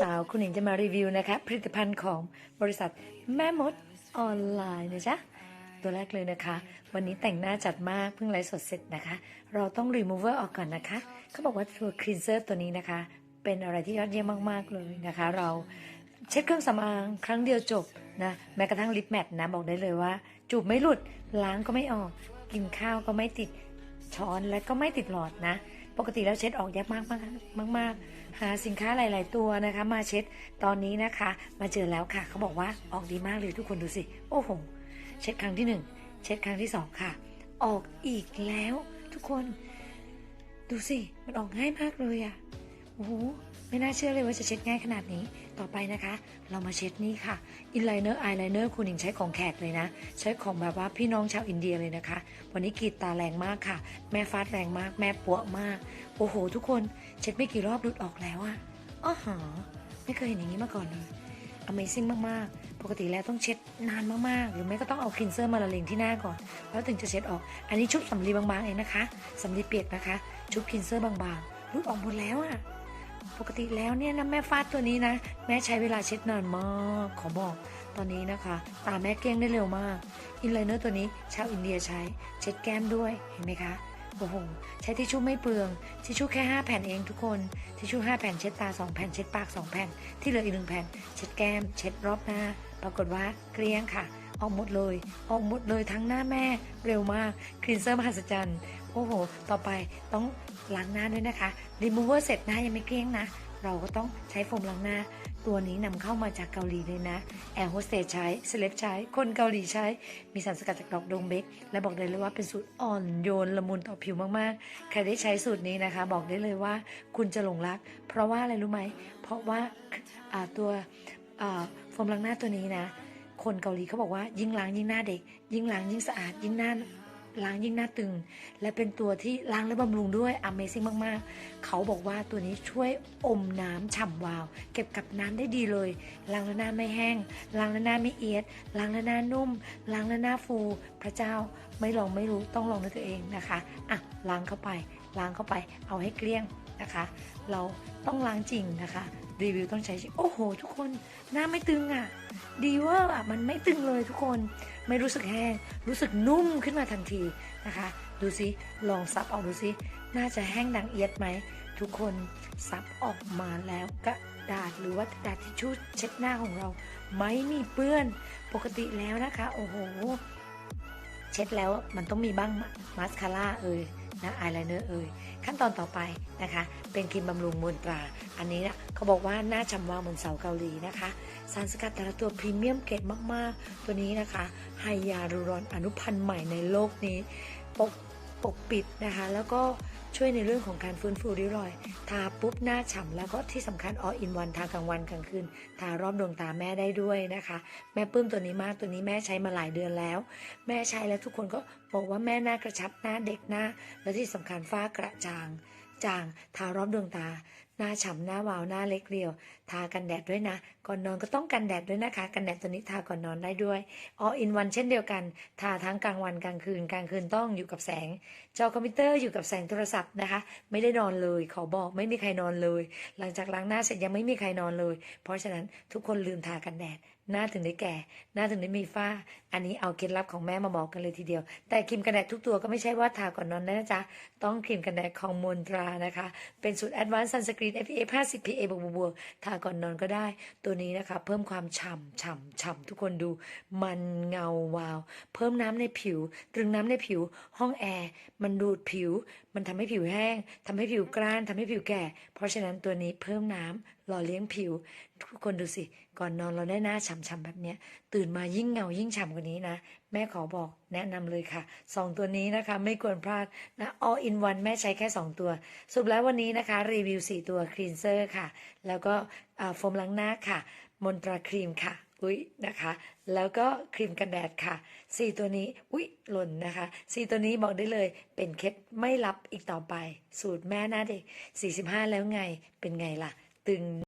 สาวๆ คุณหญิงจะมารีวิวนะคะผลิตภัณฑ์ของบริษัทแม่มดออนไลน์นะจ๊ะ ตัวแรกเลยนะคะ วันนี้แต่งหน้าจัดมากเพิ่งไลฟ์สดเสร็จนะคะ เราต้องรีมูเวอร์ออกก่อนนะคะ เขาบอกว่าตัวคลีนเซอร์ตัวนี้นะคะ เป็นอะไรที่ยอดเยี่ยมมากๆเลยนะคะ เราเช็ดเครื่องสำอางครั้งเดียวจบนะแม้กระทั่งลิปแมทนะบอกได้เลยว่า จูบไม่หลุดล้างก็ไม่ออก กินข้าวก็ไม่ติดช้อนและก็ไม่ติดหลอดนะ ปกติแล้วเช็ดออกยากมากมากมากมากหาสินค้าหลาย ๆ ตัวนะคะ มาเช็ดตอนนี้นะคะ มาเจอแล้วค่ะ เขาบอกว่าออกดีมากเลยทุกคนดูสิ โอ้โห เช็ดครั้งที่หนึ่งเช็ดครั้งที่สองค่ะ ออกอีกแล้ว ทุกคน ดูสิ มันออกง่ายมากเลยอะโอ้โห ไม่น่าเชื่อเลยว่าจะเช็ดง่ายขนาดนี้ ต่อไปนะคะ เรามาเช็ดนี่ค่ะอินไลเนอร์อายไลเนอร์คุณหญิงใช้ของแขกเลยนะ ใช้ของแบบว่าพี่น้องชาวอินเดียเลยนะคะ วันนี้กรีดตาแรงมากค่ะ แม่ฟาดแรงมาก แม่ปวมาก โอ้โห ทุกคนเช็ดไม่กี่รอบหลุดออกแล้วอะอ้อหอไม่เคยเห็นอย่างนี้มาก่อนเลย Amazing มาก ๆ ปกติแล้วต้องเช็ดนานมาก ๆ หรือไม่ก็ต้องเอาคลีนเซอร์มาละเลงที่หน้าก่อน แล้วถึงจะเช็ดออก อันนี้ชุบสำลีบาง ๆ เองนะคะ สำลีเปียกนะคะ ชุบคลีนเซอร์บาง ๆรุดออกหมดแล้วอะ ปกติแล้วเนี่ยนะแม่ฟาดตัวนี้นะ แม่ใช้เวลาเช็ดนานมากขอบอกตอนนี้นะคะ ตาแม่เกลี้ยงได้เร็วมากอินไลเนอร์ตัวนี้ชาวอินเดียใช้เช็ดแก้มด้วยเห็นไหมคะโอ้โหใช้ทิชชู่ไม่เปลืองทิชชู่แค่ 5 แผ่นเองทุกคนทิชชู่5แผ่นเช็ดตา 2 แผ่นเช็ดปาก 2 แผ่น ที่เหลืออีกหนึ่งแผ่น เช็ดแก้ม เช็ดรอบหน้า ปรากฏว่าเกลี้ยงค่ะ ออกหมดเลย ออกหมดเลยทั้งหน้าแม่เร็วมากคลีนเซอร์มหัศจรรย์โอ้โห ต่อไปต้อง ล้างหน้าด้วยนะคะรีมูเวอร์เสร็จหน้ายังไม่เกลี้ยงนะ เราก็ต้องใช้โฟมล้างหน้า ตัวนี้นำเข้ามาจากเกาหลีเลยนะแอร์โฮสเตสใช้เซเลบใช้ คนเกาหลีใช้ มีสารสกัดจากดอกดงเบก และบอกได้เลยว่าเป็นสูตรอ่อนโยนละมุนต่อผิวมากๆ ใครได้ใช้สูตรนี้นะคะ บอกได้เลยว่าคุณจะหลงรัก เพราะว่าอะไรรู้ไหม เพราะว่าาตัวโฟมล้างหน้าตัวนี้นะ คนเกาหลีเขาบอกว่ายิ่งล้างยิ่งหน้าเด็ก ยิ่งล้างยิ่งสะอาดยิ่งหน้า ล้างยิ่งหน้าตึง และเป็นตัวที่ล้างและบำรุงด้วย Amazing มาก ๆ เขาบอกว่าตัวนี้ช่วยอมน้ำฉ่ำวาว เก็บกับน้ำได้ดีเลย ล้างแล้วหน้าไม่แห้ง ล้างแล้วหน้าไม่เอียด ล้างแล้วหน้านุ่ม ล้างแล้วหน้าฟู พระเจ้าไม่ลองไม่รู้ต้องลองด้วยตัวเองนะคะอะล้างเข้าไป ล้างเข้าไป เอาให้เกลี้ยงนะคะ เราต้องล้างจริงนะคะ รีวิวต้องใช้โอ้โห ทุกคนหน้าไม่ตึงอะ ดีเว่าอะมันไม่ตึงเลยทุกคนไม่รู้สึกแห้ง รู้สึกนุ่มขึ้นมาทันทีนะคะ ดูซิลองซับออกดูซิน่าจะแห้งดังเอียดไหม ทุกคนซับออกมาแล้วกระดาษหรือว่ากระดาษทิชชู่เช็ดหน้าของเรา ไม่มีเปื้อนปกติแล้วนะคะ โอ้โห เช็ดแล้วมันต้องมีบ้างมาสคาร่าเอ่ย นะอายไลเนอร์เอ่ยขั้นตอนต่อไปนะคะ เป็นครีมบำรุงมวลตรา อันนี้นะเขาบอกว่าหน้าชำวาวเหมือนเสาเกาหลีนะคะ สารสกัดแต่ละตัวพรีเมียมเกรดมาก ๆ ตัวนี้นะคะไฮยาลูรอนอนุพันธ์ใหม่ในโลกนี้ปก ปกปิดนะคะ แล้วก็ช่วยในเรื่องของการฟื้นฟูริ้วรอย ทาปุ๊บหน้าฉ่ำแล้วก็ที่สำคัญออินวันทากลางวันกลางคืน ทารอบดวงตาแม่ได้ด้วยนะคะ แม่ปื้มตัวนี้มากตัวนี้แม่ใช้มาหลายเดือนแล้ว แม่ใช้แล้วทุกคนก็บอกว่าแม่หน้ากระชับหน้าเด็กหน้า และที่สำคัญฝ้ากระจางจางทารอบดวงตา น้าฉ่ำหน้าวาวหน้าเล็กเรียว ทากันแดดด้วยนะ ก่อนนอนก็ต้องกันแดดด้วยนะคะ กันแดดตัวนี้ทาก่อนนอนได้ด้วยออินวันเช่นเดียวกัน ทาทั้งกลางวันกลางคืน กลางคืนต้องอยู่กับแสง จอคอมพิวเตอร์อยู่กับแสงโทรศัพท์นะคะ ไม่ได้นอนเลย ขอบอกไม่มีใครนอนเลย หลังจากล้างหน้าเสร็จยังไม่มีใครนอนเลย เพราะฉะนั้นทุกคนลืมทากันแดดหน้าถึงได้แก่ หน้าถึงได้มีฝ้า อันนี้เอาเคล็ดลับของแม่มาบอกกันเลยทีเดียว แต่ครีมกันแดดทุกตัวก็ไม่ใช่ว่าทาก่อนนอนนะจ๊ะ ต้องครีมกันแดดของมนตรานะคะ เป็นสูตร Advanced Sunscreen SPF 50 PA บวกบวกทาก่อนนอนก็ได้ ตัวนี้นะคะ เพิ่มความฉ่ำฉ่ำฉ่ำทุกคนดู มันเงาวาว เพิ่มน้ำในผิว ตรึงน้ำในผิว ห้องแอร์ มันดูดผิว มันทำให้ผิวแห้งทำให้ผิวกร้านทำให้ผิวแก่ เพราะฉะนั้นตัวนี้เพิ่มน้ำหล่อเลี้ยงผิว ทุกคนดูสิก่อนนอนเราได้หน้าฉ่ำๆแบบเนี้ย ตื่นมายิ่งเงายิ่งฉ่ำกว่านี้นะ แม่ขอบอกแนะนำเลยค่ะสองตัวนี้นะคะ ไม่ควรพลาดนะ all in one แม่ใช้แค่ 2 ตัวสรุปแล้ววันนี้นะคะ รีวิว 4 ตัวคลีนเซอร์ค่ะ แล้วก็โฟมล้างหน้าค่ะ มนตราครีมค่ะอุ้ยนะคะ แล้วก็ครีมกันแดดค่ะ 4 ตัวนี้ อุ้ยหล่นนะคะ 4 ตัวนี้บอกได้เลย เป็นเคล็ดไม่ลับอีกต่อไป สูตรแม่หน้าเด็ก 45 แล้วไง เป็นไงล่ะ ตึง